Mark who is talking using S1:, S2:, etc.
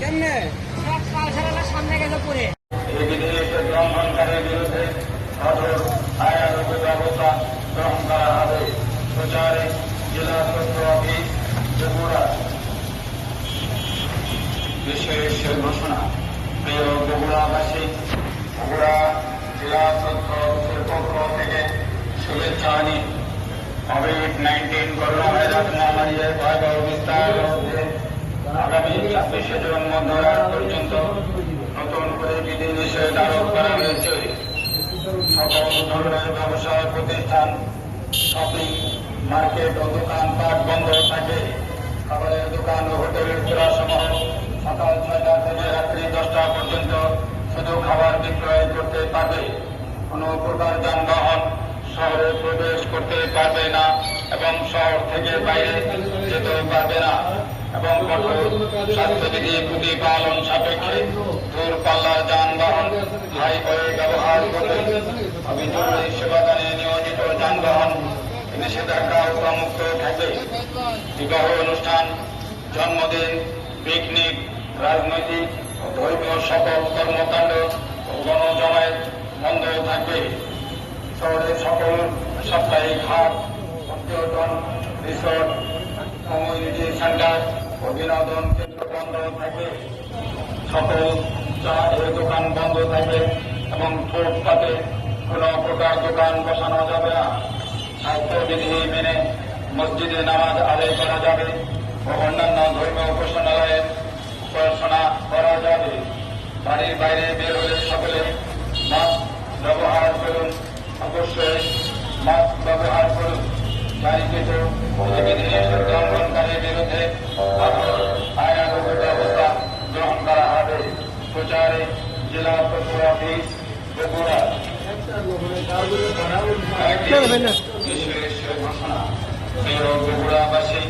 S1: কেমনে
S2: সামনে গেছে
S3: বিধি লঙ্ঘনকারীর বিরুদ্ধে কঠোর আইনানুগ ব্যবস্থা গ্রহণ করা হবে শুভেচ্ছা নিন কোভিড নাইন্টিন করোনা ভাইরাস মহামারীর ভয়াবহ বিস্তার প্রতিষ্ঠান, শপিং, মার্কেট ও দোকানপাট বন্ধ থাকে। খাবারের দোকান ও হোটেলের খোলা সমূহ সকাল ছয়টা থেকে রাত্রি দশটা পর্যন্ত শুধু খাবার বিক্রয় করতে পারবে। কোনো প্রকার যানবাহন শহরে প্রবেশ করতে পারবে না এবং শহর থেকে বাইরে যেতেও পারবে না এবং স্বাস্থ্যবিধি প্রতিপালন সাপেক্ষে দূরপাল্লার যানবাহন হাইওয়ে ব্যবহার করে আমি জরুরি সেবাদানে নিয়োজিত যানবাহন নিষেধাজ্ঞা মুক্ত থাকে বিবাহ অনুষ্ঠান, জন্মদিন, পিকনিক, রাজনৈতিক ধর্মীয় সকল কর্মকাণ্ড গণজমায়েত শহরের সকল সাপ্তাহিক হাট পর্যটন রিসোর্ট, কমিউনিটি সেন্টার ও বিনোদন কেন্দ্র বন্ধ থাকবে। সকল চায়ের দোকান বন্ধ থাকবে এবং ফুটপাতে কোন প্রকার দোকান বসানো যাবে না। স্বাস্থ্যবিধি মেনে মসজিদে নামাজ আদায় করা যাবে ও অন্যান্য ধর্মীয় উপাসনালয়ে উপাসনা করা যাবে। বাড়ির বাইরে বের হলে সকলে মাস্ক ব্যবহার করুন অবশ্যই মাস্ক ব্যবহার করুন জারিকৃত বিধি নিষেধ লঙ্ঘনকারীর বিরুদ্ধে কঠোর আইনানুগ ব্যবস্থা গ্রহণ করা হবে প্রচারে জেলা তথ্য অফিস বগুড়া। বিশেষ ঘোষণা। প্রিয়